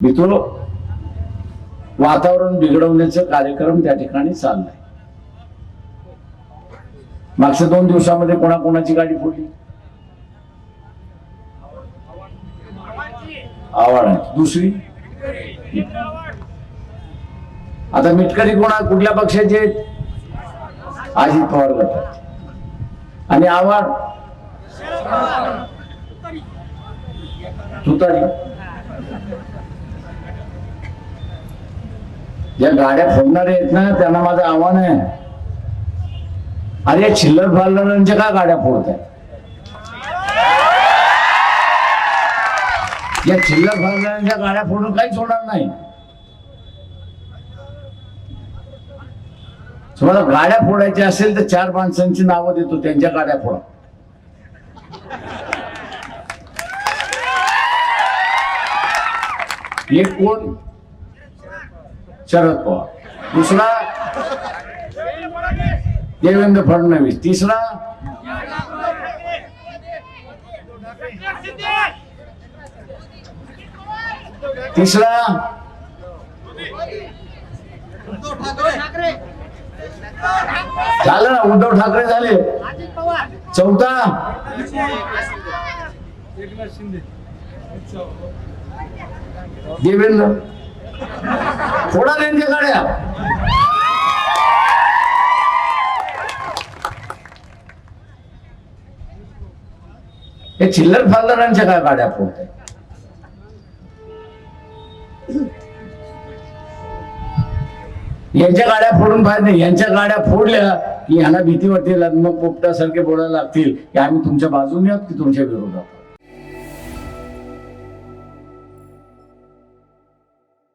मित्र वातावरण बिघडवण्याचा कार्यक्रम त्या ठिकाणी चाललाय. मागच्या दोन दिवसामध्ये कोणाकोणाची गाडी फोडली? आव्हाड आहे. दुसरी? आता मिटकरी कोणा कुठल्या पक्षाचे आहेत? अजित पवार गटात आणि आव्हाड? तुतारी. ज्या गाड्या फोडणारे आहेत ना त्यांना माझं आव्हान आहे. अरे या चिल्लर फालणाऱ्यांच्या का गाड्या फोडत आहेत या चिल्लर फालणाऱ्यांच्या गाड्या फोडून काहीच होणार नाही. तुम्हाला गाड्या फोडायच्या असेल तर चार माणसांची नावं देतो त्यांच्या गाड्या फोडा. एक कोण? शरद पवार. दुसरा देवेंद्र फडणवीस. तिसरा तिसरा झालं ना उद्धव ठाकरे झाले. चौथा देवेंद्र फोडा त्यांच्या गाड्या हे चिल्लर फालदारांच्या काय गाड्या फोडत यांच्या गाड्या फोडून पाहत नाही यांच्या गाड्या फोडल्या की यांना भीती वाटेल मग पोपटासारखे बोलायला लागतील की आम्ही तुमच्या बाजूने आहोत की तुमच्या विरोधात